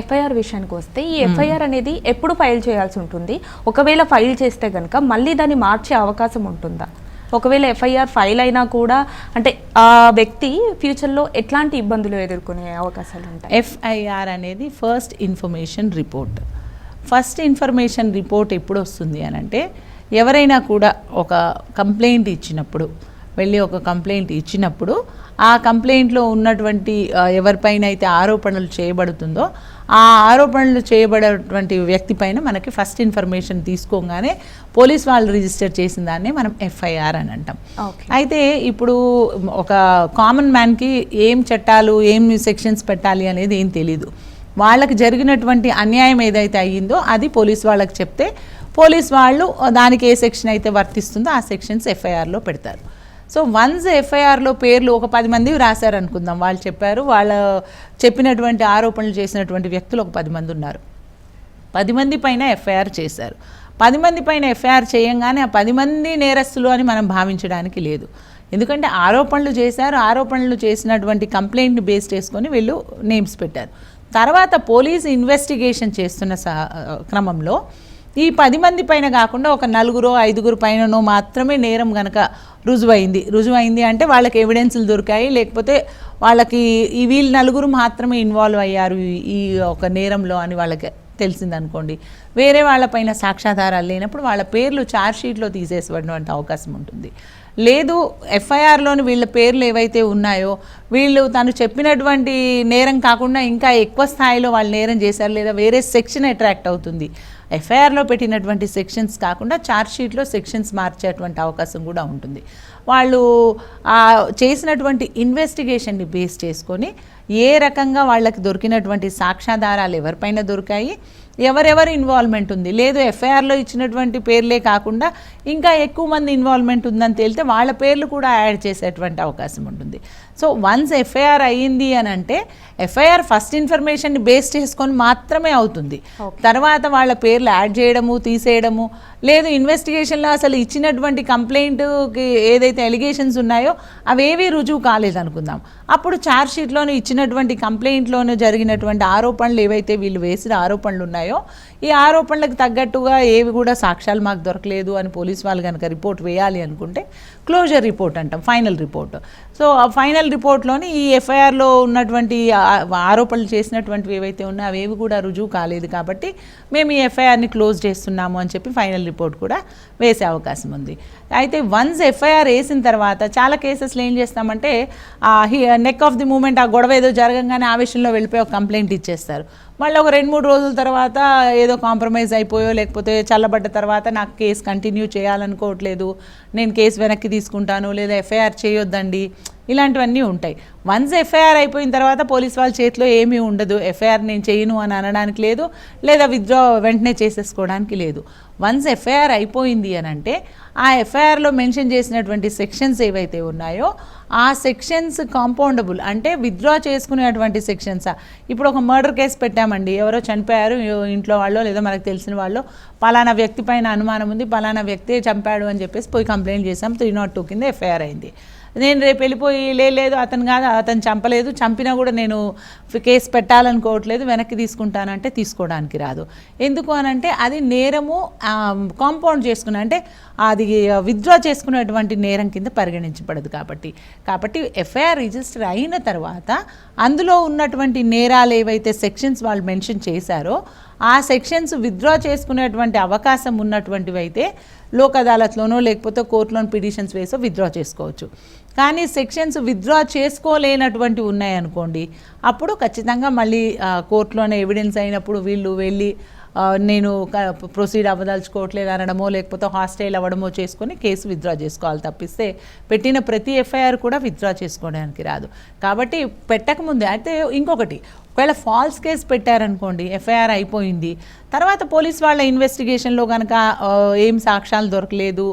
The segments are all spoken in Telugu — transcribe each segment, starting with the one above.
ఎఫ్ఐఆర్ విషయానికి వస్తే ఈ ఎఫ్ఐఆర్ అనేది ఎప్పుడు ఫైల్ చేయాల్సి ఉంటుంది? ఒకవేళ ఫైల్ చేస్తే కనుక మళ్ళీ దాన్ని మార్చే అవకాశం ఉంటుందా? ఒకవేళ ఎఫ్ఐఆర్ ఫైల్ అయినా కూడా అంటే ఆ వ్యక్తి ఫ్యూచర్లో ఎట్లాంటి ఇబ్బందులు ఎదుర్కొనే అవకాశాలు ఉంటాయి? ఎఫ్ఐఆర్ అనేది first information report. First information report ఎప్పుడు వస్తుంది అని అంటే ఎవరైనా కూడా ఒక కంప్లైంట్ ఇచ్చినప్పుడు వెళ్ళి ఒక కంప్లైంట్ ఇచ్చినప్పుడు ఆ కంప్లైంట్లో ఉన్నటువంటి ఎవరిపైన అయితే ఆరోపణలు చేయబడుతుందో ఆ ఆరోపణలు చేయబడేటువంటి వ్యక్తి పైన మనకి ఫస్ట్ ఇన్ఫర్మేషన్ తీసుకోగానే పోలీస్ వాళ్ళు రిజిస్టర్ చేసిన దాన్ని మనం ఎఫ్ఐఆర్ అని అంటాం. అయితే ఇప్పుడు ఒక కామన్ మ్యాన్కి ఏం చట్టాలు ఏం సెక్షన్స్ పెట్టాలి అనేది ఏం తెలీదు. వాళ్ళకి జరిగినటువంటి అన్యాయం ఏదైతే అయ్యిందో అది పోలీస్ వాళ్ళకి చెప్తే పోలీస్ వాళ్ళు దానికి ఏ సెక్షన్ అయితే వర్తిస్తుందో ఆ సెక్షన్స్ ఎఫ్ఐఆర్లో పెడతారు. సో వన్స్ ఎఫ్ఐఆర్లో పేర్లు ఒక పది మంది రాశారు అనుకుందాం వాళ్ళు చెప్పారు వాళ్ళ చెప్పినటువంటి ఆరోపణలు చేసినటువంటి వ్యక్తులు ఒక పది మంది ఉన్నారు. పది మంది పైన ఎఫ్ఐఆర్ చేశారు. పది మంది పైన ఎఫ్ఐఆర్ చేయంగానే ఆ పది మంది నేరస్తులు అని మనం భావించడానికి లేదు. ఎందుకంటే ఆరోపణలు చేశారు ఆరోపణలు చేసినటువంటి కంప్లైంట్ని బేస్ చేసుకొని వీళ్ళు నేమ్స్ పెట్టారు. తర్వాత పోలీసు ఇన్వెస్టిగేషన్ చేస్తున్న క్రమంలో ఈ పది మంది పైన కాకుండా ఒక నలుగురు ఐదుగురు పైననో మాత్రమే నేరం గనక రుజువైంది. రుజువైంది అంటే వాళ్ళకి ఎవిడెన్సులు దొరికాయి. లేకపోతే వాళ్ళకి ఈ వీళ్ళు నలుగురు మాత్రమే ఇన్వాల్వ్ అయ్యారు ఈ- ఒక నేరంలో అని వాళ్ళకి తెలిసిందనుకోండి. వేరే వాళ్ళపైన సాక్ష్యాధారాలు లేనప్పుడు వాళ్ళ పేర్లు ఛార్జ్షీట్లో షీట్లో అవకాశం ఉంటుంది. లేదు ఎఫ్ఐఆర్లోని వీళ్ళ పేర్లు ఏవైతే ఉన్నాయో వీళ్ళు తను చెప్పినటువంటి నేరం కాకుండా ఇంకా ఎక్కువ స్థాయిలో వాళ్ళు నేరం చేశారు లేదా వేరే సెక్షన్ అట్రాక్ట్ అవుతుంది. ఎఫ్ఐఆర్లో పెట్టినటువంటి సెక్షన్స్ కాకుండా చార్జ్షీట్లో సెక్షన్స్ మార్చేటువంటి అవకాశం కూడా ఉంటుంది. వాళ్ళు చేసినటువంటి ఇన్వెస్టిగేషన్ని బేస్ చేసుకొని ఏ రకంగా వాళ్ళకి దొరికినటువంటి సాక్ష్యాధారాలు ఎవరిపైన దొరికాయి ఎవరెవరు ఇన్వాల్వ్మెంట్ ఉంది? లేదు ఎఫ్ఐఆర్లో ఇచ్చినటువంటి పేర్లే కాకుండా ఇంకా ఎక్కువ మంది ఇన్వాల్వ్మెంట్ ఉందని తేలితే వాళ్ళ పేర్లు కూడా యాడ్ చేసేటువంటి అవకాశం ఉంటుంది. సో వన్స్ ఎఫ్ఐఆర్ అయ్యింది అని అంటే ఎఫ్ఐఆర్ ఫస్ట్ ఇన్ఫర్మేషన్ని బేస్ చేసుకొని మాత్రమే అవుతుంది. తర్వాత వాళ్ళ పేర్లు యాడ్ చేయడము తీసేయడము లేదు ఇన్వెస్టిగేషన్లో అసలు ఇచ్చినటువంటి కంప్లైంట్కి ఏదైతే ఎలిగేషన్స్ ఉన్నాయో అవేవి రుజువు కాలేదనుకుందాం. అప్పుడు ఛార్జ్షీట్లోను ఇచ్చినటువంటి కంప్లైంట్లోనూ జరిగినటువంటి ఆరోపణలు ఏవైతే వీళ్ళు వేసిన ఆరోపణలు ఉన్నాయో ఈ ఆరోపణలకు తగ్గట్టుగా ఏవి కూడా సాక్ష్యాలు మాకు దొరకలేదు అని పోలీస్ వాళ్ళు కనుక రిపోర్ట్ వేయాలి అనుకుంటే క్లోజర్ రిపోర్ట్ అంటాం ఫైనల్ రిపోర్ట్ సో ఆ ఫైనల్ రిపోర్ట్లోని ఈ ఎఫ్ఐఆర్లో ఉన్నటువంటి ఆరోపణలు చేసినటువంటివి ఏవైతే ఉన్నాయో అవేవి కూడా రుజువు కాలేదు కాబట్టి మేము ఈ ఎఫ్ఐఆర్ని క్లోజ్ చేస్తున్నాము అని చెప్పి ఫైనల్ రిపోర్ట్ కూడా వేసే అవకాశం ఉంది. అయితే వన్స్ ఎఫ్ఐఆర్ వేసిన తర్వాత చాలా కేసెస్లో ఏం చేస్తామంటే ఆ నెక్ ఆఫ్ ది మూమెంట్ ఆ గొడవ ఏదో జరగంగానే ఆవేశంలో వెళ్ళిపోయి ఒక కంప్లైంట్ ఇచ్చేస్తారు. మళ్ళీ ఒక రెండు మూడు రోజుల తర్వాత ఏదో కాంప్రమైజ్ అయిపోయో లేకపోతే చల్లబడ్డ తర్వాత నాకు కేసు కంటిన్యూ చేయాలనుకోవట్లేదు నేను కేసు వెనక్కి తీసుకుంటాను లేదా ఎఫ్ఐఆర్ చేయొద్దండి ఇలాంటివన్నీ ఉంటాయి. వన్స్ ఎఫ్ఐఆర్ అయిపోయిన తర్వాత పోలీస్ వాళ్ళ చేతిలో ఏమీ ఉండదు. ఎఫ్ఐఆర్ నేను చేయను అని అనడానికి లేదు లేదా విత్డ్రా వెంటనే చేసేసుకోవడానికి లేదు. వన్స్ ఎఫ్ఐఆర్ అయిపోయింది అని అంటే ఆ ఎఫ్ఐఆర్లో మెన్షన్ చేసినటువంటి సెక్షన్స్ ఏవైతే ఉన్నాయో ఆ సెక్షన్స్ కాంపౌండబుల్ అంటే విత్డ్రా చేసుకునేటువంటి సెక్షన్స్? ఇప్పుడు ఒక మర్డర్ కేసు పెట్టామండి. ఎవరో చనిపోయారు ఇంట్లో వాళ్ళు లేదా మనకు తెలిసిన వాళ్ళు. పలానా వ్యక్తి పైన అనుమానం ఉంది పలానా వ్యక్తి చంపాడు అని చెప్పేసి పోయి కంప్లైంట్ చేసాం త్రీ నాట్ టూ కింద ఎఫ్ఐఆర్ అయింది. నేను రేపు వెళ్ళిపోయి లేదు అతను కాదు అతను చంపలేదు చంపినా కూడా నేను కేసు పెట్టాలనుకోవట్లేదు వెనక్కి తీసుకుంటానంటే తీసుకోవడానికి రాదు. ఎందుకు అనంటే అది నేరము కాంపౌండ్ చేసుకున్న అంటే అది విత్డ్రా చేసుకునేటువంటి నేరం కింద పరిగణించబడదు కాబట్టి. కాబట్టి ఎఫ్ఐఆర్ రిజిస్టర్ అయిన తర్వాత అందులో ఉన్నటువంటి నేరాలు ఏవైతే సెక్షన్స్ వాళ్ళు మెన్షన్ చేశారో ఆ సెక్షన్స్ విత్డ్రా చేసుకునేటువంటి అవకాశం ఉన్నటువంటివి అయితే లోక్ అదాలత్లోనో లేకపోతే కోర్టులోని పిటిషన్స్ వేసో విత్డ్రా చేసుకోవచ్చు. కానీ సెక్షన్స్ విత్డ్రా చేసుకోలేనటువంటివి ఉన్నాయనుకోండి అప్పుడు ఖచ్చితంగా మళ్ళీ కోర్టులోనే ఎవిడెన్స్ అయినప్పుడు వీళ్ళు వెళ్ళి నేను ప్రొసీడ్ అవ్వదలుచుకోవట్లేదు అనడమో లేకపోతే హాస్టైల్ అవ్వడమో చేసుకొని కేసు విత్డ్రా చేసుకోవాలి తప్పిస్తే పెట్టిన ప్రతి ఎఫ్ఐఆర్ కూడా విత్డ్రా చేసుకోవడానికి రాదు. కాబట్టి పెట్టకముందే అయితే ఇంకొకటి ఒకవేళ ఫాల్స్ కేసు పెట్టారనుకోండి ఎఫ్ఐఆర్ అయిపోయింది. తర్వాత పోలీస్ వాళ్ళ ఇన్వెస్టిగేషన్లో కనుక ఏం సాక్ష్యాలు దొరకలేదు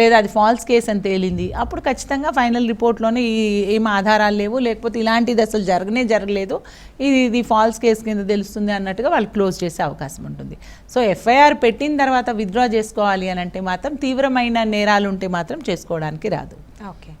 లేదా అది ఫాల్స్ కేసు అని తేలింది. అప్పుడు ఖచ్చితంగా ఫైనల్ రిపోర్ట్లోనే ఈ ఏం ఆధారాలు లేవు లేకపోతే ఇలాంటిది అసలు జరగనే జరగలేదు. ఇది ఇది ఫాల్స్ కేసు కింద తెలుస్తుంది అన్నట్టుగా వాళ్ళు క్లోజ్ చేసే అవకాశం ఉంటుంది. సో ఎఫ్ఐఆర్ పెట్టిన తర్వాత విత్డ్రా చేసుకోవాలి అని అంటే మాత్రం తీవ్రమైన నేరాలు ఉంటే మాత్రం చేసుకోవడానికి రాదు. ఓకే.